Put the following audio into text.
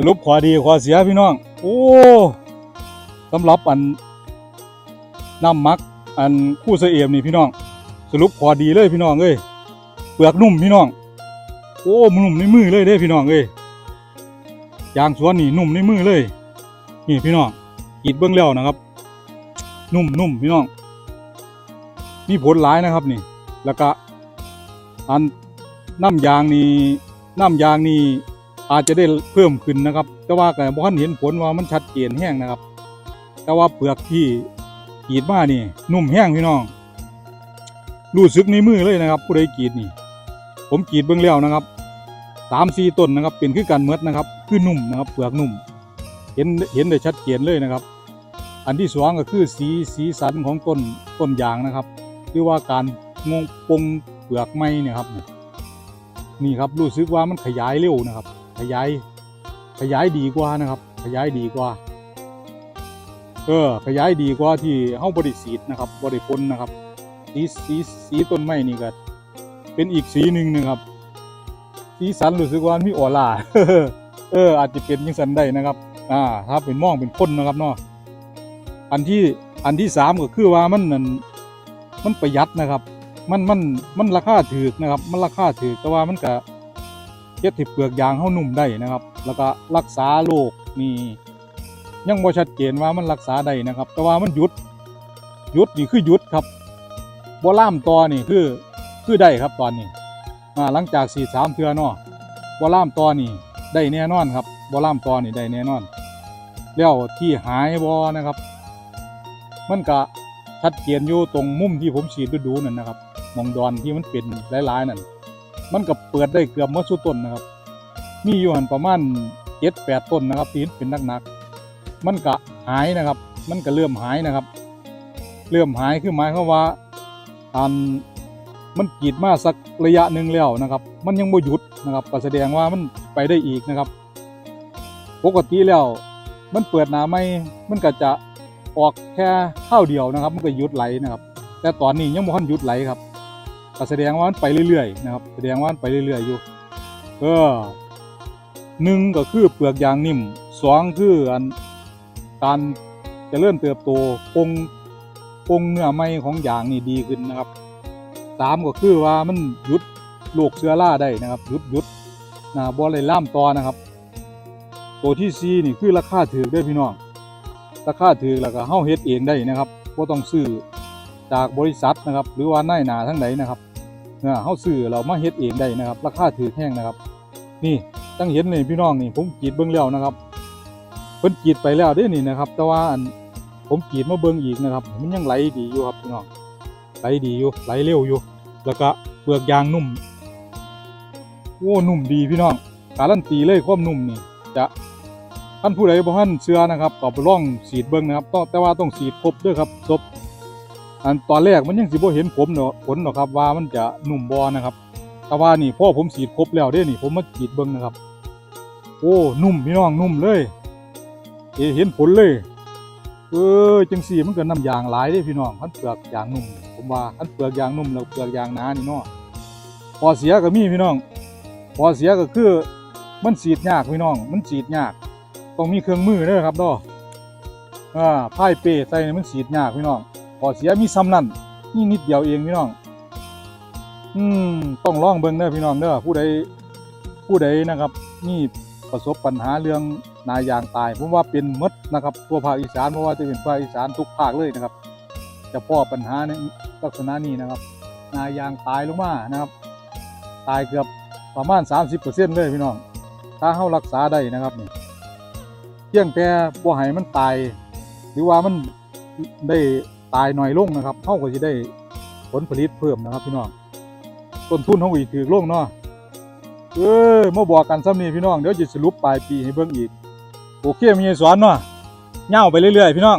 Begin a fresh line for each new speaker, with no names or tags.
สรุปขอดีขอเสียพี่น้อง โอ้สำหรับอันน้ำมัก อันคู่เสเอมนี่พี่น้อง สรุปขอดีเลยพี่น้องเอ้ยเปลือกนุ่มพี่น้อง โอ้มันนุ่มในมือเลยเด้พี่น้องเอ้ยยางสวนนี่นุ่มในมือเลย นี่พี่น้องกีดเบื้องแล้วนะครับ นุ่มนุ่มพี่น้องมีผลหลายนะครับนี่ แล้วก็อันน้ำยางนี่น้ำยางนี่ อาจจะได้เพิ่มขึ้นนะครับ แต่ว่าก็บ่ทันเห็นผลว่ามันชัดเจนแห้งนะครับ แต่ว่าเปลือกที่กรีดมานี่ นุ่มแห้งพี่น้องรู้สึกในมือเลยนะครับ ผู้ใดกรีดนี่ ผมกรีดเบื้องแล้วนะครับสามสี่ต้นนะครับ เป็นคือกันเมดนะครับ คือนุ่มนะครับเปลือกนุ่ม เห็นเห็นได้ชัดเจนเลยนะครับ อันที่สองก็คือสีสีสันของต้นต้นยางนะครับหรือว่าการงงปงเปลือกไม้เนี่ยครับนี่ครับรู้สึกว่ามันขยายเร็วนะครับ ขยายขยายดีกว่านะครับ ขยายดีกว่าเออขยายดีกว่าที่เฮาบริสีดนะครับบริพนนะครับสีสีสีต้นไม้นี่ก็เป็นอีกสีหนึ่งนะครับ สีสันรู้สึกว่ามีออร่าเออ อาจจะเป็นยังสันได้นะครับ อ่า ถ้าเป็นมองเป็นคนนะครับเนาะอันที่อันที่สามก็คือว่ามันนั่นมันประหยัดนะครับ มันมันมันราคาถูกนะครับ มันราคาถูกแต่ว่ามันก็ เฮ็ดให้เปลือกยางเฮานุ่มได้นะครับ แล้วก็รักษาโรคนี่ยังบ่ชัดเจนว่ามันรักษาได้นะครับ แต่ว่ามันหยุดหยุดนี่คือหยุดครับบ่ล่ามตอนี่คือคือได้ครับตอนนี้อ่าหลังจากสีสามเทือเนาะบ่ล่ามตอนี่ได้แน่นอนครับบ่ล่ามตอนี่ได้แน่นอน แล้วที่หายบ่นะครับ มันก็ชัดเจนอยู่ตรงมุมที่ผมฉีดดูๆนั่นนะครับมองดอนที่มันเป็นหลายๆนั่น มันก็เปิดได้เกือบมดสุดต้นนะครับ มีอยู่หันประมาณเจ็ดแปดต้นนะครับที่เป็นนักๆมันก็หายนะครับ มันก็เริ่มหายนะครับ เริ่มหายคือหมายความว่าอันมันกรีดมาสักระยะหนึ่งแล้วนะครับ มันยังไม่หยุดนะครับก็แสดงว่ามันไปได้อีกนะครับ ปกติแล้วมันเปิดหนาไม่มันก็จะออกแค่ข้าวเดียวนะครับ มันก็หยุดไหลนะครับ แต่ตอนนี้ยังบ่ทันหยุดไหลครับ ก็แสดงว่ามันไปเรื่อยๆนะครับ แสดงว่ามันไปเรื่อยๆอยู่เออหนึ่งก็คือเปลือกยางนิ่มสองคืออันการเจะเริ่มเติบโตปงปงเนื้อไม้ของยางนี่ดีขึ้นนะครับสามก็คือว่ามันหยุดโรคเชื้อราได้นะครับหยุดหยุดนะบ่เลยล่ามตอนะครับ ตัวที่ซีนี่คือราคาถือได้พี่น้องราคาถือแล้วก็เฮาเฮ็ดเองได้นะครับบ่ต้องซื้อจากบริษัทนะครับ หรือว่านายหนาทั้งไหนนะครับ นี่ยเฮาซื้อเรามาเฮ็ดเองได้นะครับ ราคาถือแห้งนะครับ นี่ตั้งเห็นนี่พี่น้องนี่ผมกรีดเบิ่งแล้วนะครับเพิ่นกรีดไปแล้วด้นี่นะครับ แต่ว่าผมกรีดมาเบิ่งอีกนะครับ มันยังไหลดีอยู่ครับพี่น้องไหลดีอยู่ไหลเร็วอยู่ แล้วก็เปลือกยางนุ่มโอ้นุ่มดีพี่น้องการันตีเลยความนุ่มนี่จะท่านผู้ใดบ่ท่านเชื่อนะครับก็ไปลองฉีดเบิ่งนะครับต้องแต่ว่าต้องฉีดครบด้วยครับครบ อันตอนแรกมันยังสิบ่เห็นผมเนาะผลเนาะครับว่ามันจะนุ่มบ่นะครับแต่ว่านี่พอผมฉีดครบแล้วเด้นี่ผมมาฉีดเบิ่งนะครับ โอ้นุ่มพี่น้องนุ่มเลยเอเห็นผลเลยเออจังสีมันเก็น้ำยางหลายเด้พี่น้องคันเปลือกยางนุ่ม ผมว่าคันเปลือกยางนุ่มแล้วเปลือกยางหนานี่เนาะพอเสียก็มีพี่น้อง พอเสียก็คือมันฉีดยากพี่น้อง มันฉีดยากต้องมีเครื่องมือเด้อครับดออ่าพายเปใส่นี่มันฉีดยากพี่น้อง พอเสียมีซ้ำนั่นนี่นิดเดียวเองพี่น้อง อืมต้องลองเบิ่งเด้อพี่น้องเด้อผู้ใดผู้ใดนะครับ นี่ประสบปัญหาเรื่องนายางตายผมว่าเป็นมดนะครับทั่วภาคอีสานเพราะว่าจะเป็นภาคอีสานทุกภาคเลยนะครับ จะพ่อปัญหาในลักษณะนี้นะครับ นายางตายลงมานะครับ ตายเกือบประมาณ 30%เลยพี่น้อง ถ้าเฮารักษาได้นะครับนี่เพียงแต่บ่ให้มันตาย หรือว่ามันได้ ตายน้อยลงนะครับเฮาก็จะได้ผลผลิตเพิ่มนะครับพี่น้องต้นทุนเขาอีกถือลงเนาะเอ้ยมาบอกกันซ้ำนี่พี่น้องเดี๋ยวจะสรุปปลายปีให้เบิ่งอีกโอเคมีสอนเนาะเหย้าไปเรื่อยๆพี่น้อง